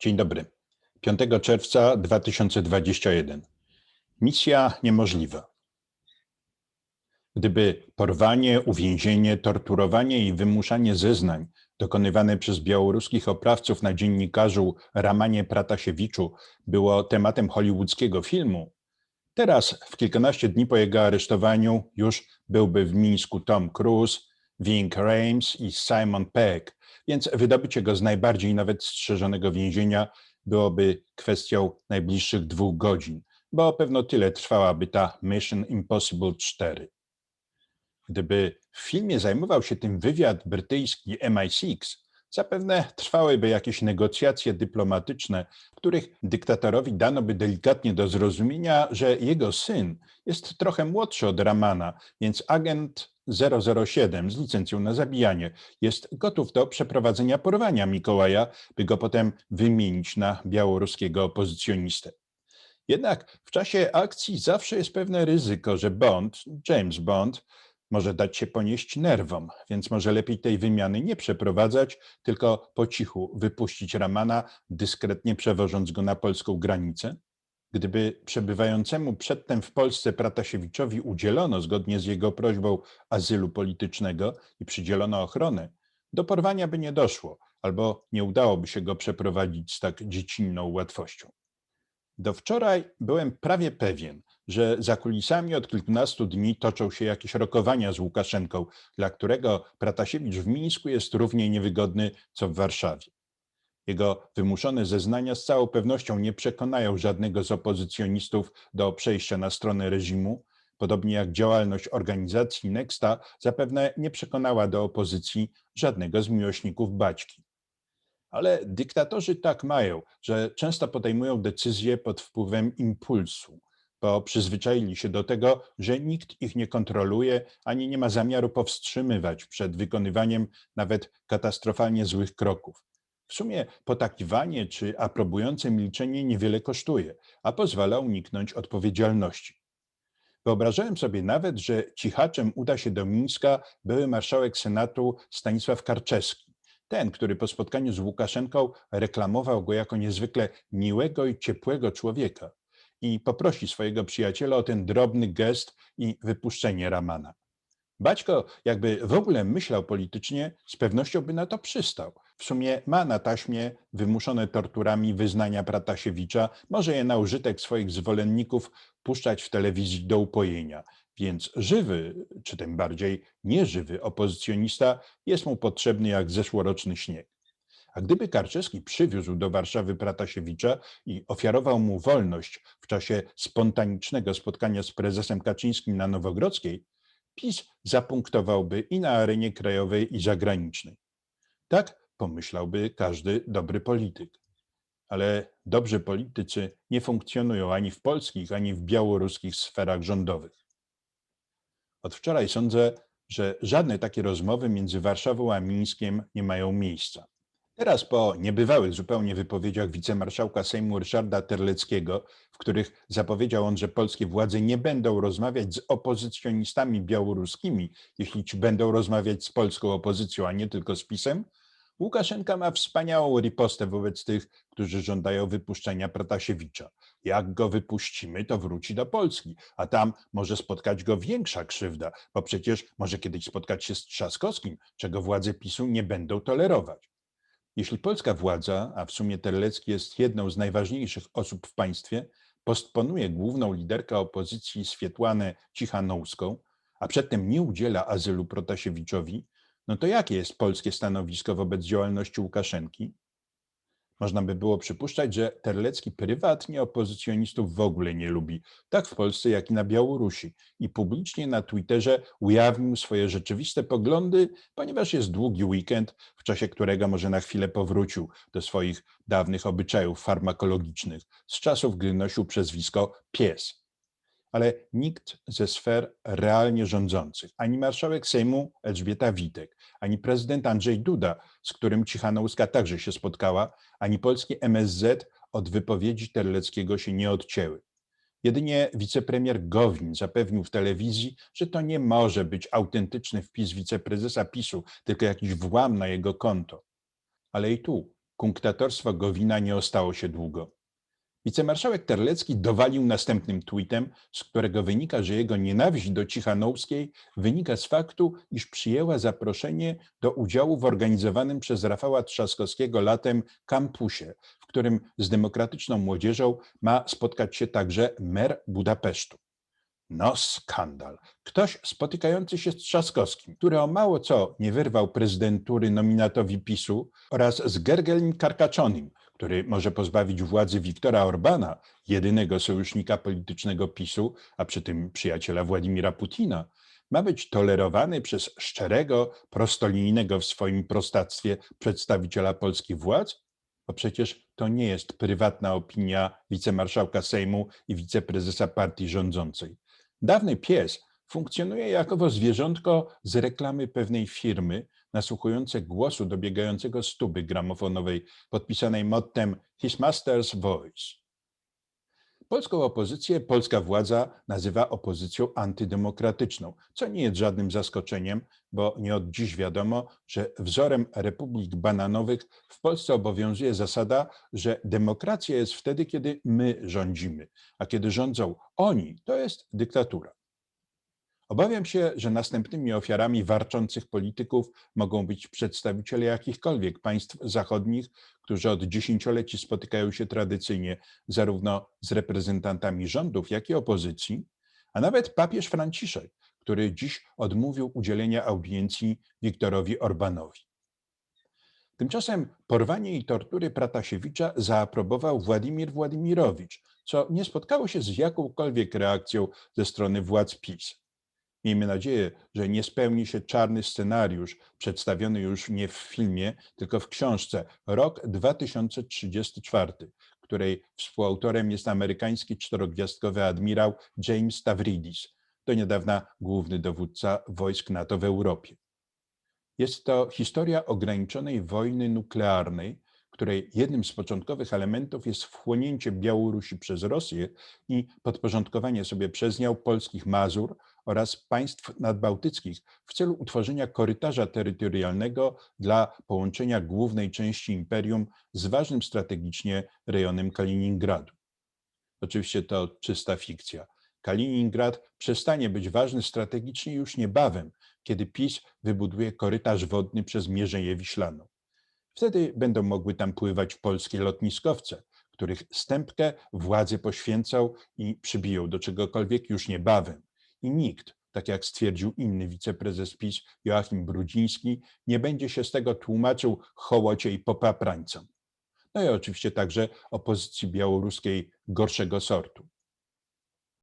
Dzień dobry. 5 czerwca 2021. Misja niemożliwa. Gdyby porwanie, uwięzienie, torturowanie i wymuszanie zeznań dokonywane przez białoruskich oprawców na dziennikarzu Ramanie Pratasiewiczu było tematem hollywoodzkiego filmu, teraz, w kilkanaście dni po jego aresztowaniu, już byłby w Mińsku Tom Cruise, Ving Rhames i Simon Pegg, więc wydobycie go z najbardziej nawet strzeżonego więzienia byłoby kwestią najbliższych dwóch godzin, bo pewno tyle trwałaby ta Mission Impossible 4. Gdyby w filmie zajmował się tym wywiad brytyjski MI6, zapewne trwałyby jakieś negocjacje dyplomatyczne, w których dyktatorowi dano by delikatnie do zrozumienia, że jego syn jest trochę młodszy od Ramana, więc agent 007 z licencją na zabijanie jest gotów do przeprowadzenia porwania Mikołaja, by go potem wymienić na białoruskiego opozycjonistę. Jednak w czasie akcji zawsze jest pewne ryzyko, że Bond, James Bond, może dać się ponieść nerwom, więc może lepiej tej wymiany nie przeprowadzać, tylko po cichu wypuścić Ramana, dyskretnie przewożąc go na polską granicę? Gdyby przebywającemu przedtem w Polsce Pratasiewiczowi udzielono, zgodnie z jego prośbą, azylu politycznego i przydzielono ochronę, do porwania by nie doszło, albo nie udałoby się go przeprowadzić z tak dziecinną łatwością. Do wczoraj byłem prawie pewien, że za kulisami od kilkunastu dni toczą się jakieś rokowania z Łukaszenką, dla którego Pratasiewicz w Mińsku jest równie niewygodny co w Warszawie. Jego wymuszone zeznania z całą pewnością nie przekonają żadnego z opozycjonistów do przejścia na stronę reżimu, podobnie jak działalność organizacji Nexta zapewne nie przekonała do opozycji żadnego z miłośników Baćki. Ale dyktatorzy tak mają, że często podejmują decyzje pod wpływem impulsu, bo przyzwyczaili się do tego, że nikt ich nie kontroluje ani nie ma zamiaru powstrzymywać przed wykonywaniem nawet katastrofalnie złych kroków. W sumie potakiwanie czy aprobujące milczenie niewiele kosztuje, a pozwala uniknąć odpowiedzialności. Wyobrażałem sobie nawet, że cichaczem uda się do Mińska były marszałek Senatu Stanisław Karczewski, ten, który po spotkaniu z Łukaszenką reklamował go jako niezwykle miłego i ciepłego człowieka i poprosi swojego przyjaciela o ten drobny gest i wypuszczenie Ramana. Baćko, jakby w ogóle myślał politycznie, z pewnością by na to przystał. W sumie ma na taśmie wymuszone torturami wyznania Pratasiewicza, może je na użytek swoich zwolenników puszczać w telewizji do upojenia. Więc żywy, czy tym bardziej nieżywy opozycjonista jest mu potrzebny jak zeszłoroczny śnieg. A gdyby Karczewski przywiózł do Warszawy Pratasiewicza i ofiarował mu wolność w czasie spontanicznego spotkania z prezesem Kaczyńskim na Nowogrodzkiej, PiS zapunktowałby i na arenie krajowej, i zagranicznej. Tak pomyślałby każdy dobry polityk. Ale dobrzy politycy nie funkcjonują ani w polskich, ani w białoruskich sferach rządowych. Od wczoraj sądzę, że żadne takie rozmowy między Warszawą a Mińskiem nie mają miejsca. Teraz po niebywałych zupełnie wypowiedziach wicemarszałka Sejmu Ryszarda Terleckiego, w których zapowiedział on, że polskie władze nie będą rozmawiać z opozycjonistami białoruskimi, jeśli ci będą rozmawiać z polską opozycją, a nie tylko z PiSem, Łukaszenka ma wspaniałą ripostę wobec tych, którzy żądają wypuszczenia Pratasiewicza. Jak go wypuścimy, to wróci do Polski, a tam może spotkać go większa krzywda, bo przecież może kiedyś spotkać się z Trzaskowskim, czego władze PiSu nie będą tolerować. Jeśli polska władza, a w sumie Terlecki jest jedną z najważniejszych osób w państwie, postponuje główną liderkę opozycji Swietłanę Cichanowską, a przedtem nie udziela azylu Protasiewiczowi, no to jakie jest polskie stanowisko wobec działalności Łukaszenki? Można by było przypuszczać, że Terlecki prywatnie opozycjonistów w ogóle nie lubi, tak w Polsce, jak i na Białorusi. I publicznie na Twitterze ujawnił swoje rzeczywiste poglądy, ponieważ jest długi weekend, w czasie którego może na chwilę powrócił do swoich dawnych obyczajów farmakologicznych, z czasów, gdy nosił przezwisko pies ale nikt ze sfer realnie rządzących, ani marszałek Sejmu Elżbieta Witek, ani prezydent Andrzej Duda, z którym Cichanouska także się spotkała, ani polskie MSZ od wypowiedzi Terleckiego się nie odcięły. Jedynie wicepremier Gowin zapewnił w telewizji, że to nie może być autentyczny wpis wiceprezesa PiSu, tylko jakiś włam na jego konto. Ale i tu kunktatorstwo Gowina nie ostało się długo. Wicemarszałek Terlecki dowalił następnym tweetem, z którego wynika, że jego nienawiść do Cichanouskiej wynika z faktu, iż przyjęła zaproszenie do udziału w organizowanym przez Rafała Trzaskowskiego latem kampusie, w którym z demokratyczną młodzieżą ma spotkać się także mer Budapesztu. No skandal. Ktoś spotykający się z Trzaskowskim, który o mało co nie wyrwał prezydentury nominatowi PiSu oraz z Gergelim Karkaczonim, który może pozbawić władzy Wiktora Orbana, jedynego sojusznika politycznego PiSu, a przy tym przyjaciela Władimira Putina, ma być tolerowany przez szczerego, prostolinijnego w swoim prostactwie przedstawiciela polskich władz? Bo przecież to nie jest prywatna opinia wicemarszałka Sejmu i wiceprezesa partii rządzącej. Dawny pies funkcjonuje jako zwierzątko z reklamy pewnej firmy, nasłuchujące głosu dobiegającego z tuby gramofonowej podpisanej mottem His Master's Voice. Polską opozycję polska władza nazywa opozycją antydemokratyczną, co nie jest żadnym zaskoczeniem, bo nie od dziś wiadomo, że wzorem republik bananowych w Polsce obowiązuje zasada, że demokracja jest wtedy, kiedy my rządzimy, a kiedy rządzą oni, to jest dyktatura. Obawiam się, że następnymi ofiarami warczących polityków mogą być przedstawiciele jakichkolwiek państw zachodnich, którzy od dziesięcioleci spotykają się tradycyjnie zarówno z reprezentantami rządów, jak i opozycji, a nawet papież Franciszek, który dziś odmówił udzielenia audiencji Wiktorowi Orbanowi. Tymczasem porwanie i tortury Pratasiewicza zaaprobował Władimir Władimirowicz, co nie spotkało się z jakąkolwiek reakcją ze strony władz PiS. Miejmy nadzieję, że nie spełni się czarny scenariusz przedstawiony już nie w filmie, tylko w książce Rok 2034, której współautorem jest amerykański czterogwiazdkowy admirał James Stavridis, do niedawna główny dowódca wojsk NATO w Europie. Jest to historia ograniczonej wojny nuklearnej, której jednym z początkowych elementów jest wchłonięcie Białorusi przez Rosję i podporządkowanie sobie przez nią polskich Mazur oraz państw nadbałtyckich w celu utworzenia korytarza terytorialnego dla połączenia głównej części imperium z ważnym strategicznie rejonem Kaliningradu. Oczywiście to czysta fikcja. Kaliningrad przestanie być ważny strategicznie już niebawem, kiedy PiS wybuduje korytarz wodny przez Mierzeję Wiślaną. Wtedy będą mogły tam pływać polskie lotniskowce, których stępkę władzy poświęcał i przybiją do czegokolwiek już niebawem. I nikt, tak jak stwierdził inny wiceprezes PiS Joachim Brudziński, nie będzie się z tego tłumaczył hołocie i popaprańcom. No i oczywiście także opozycji białoruskiej gorszego sortu.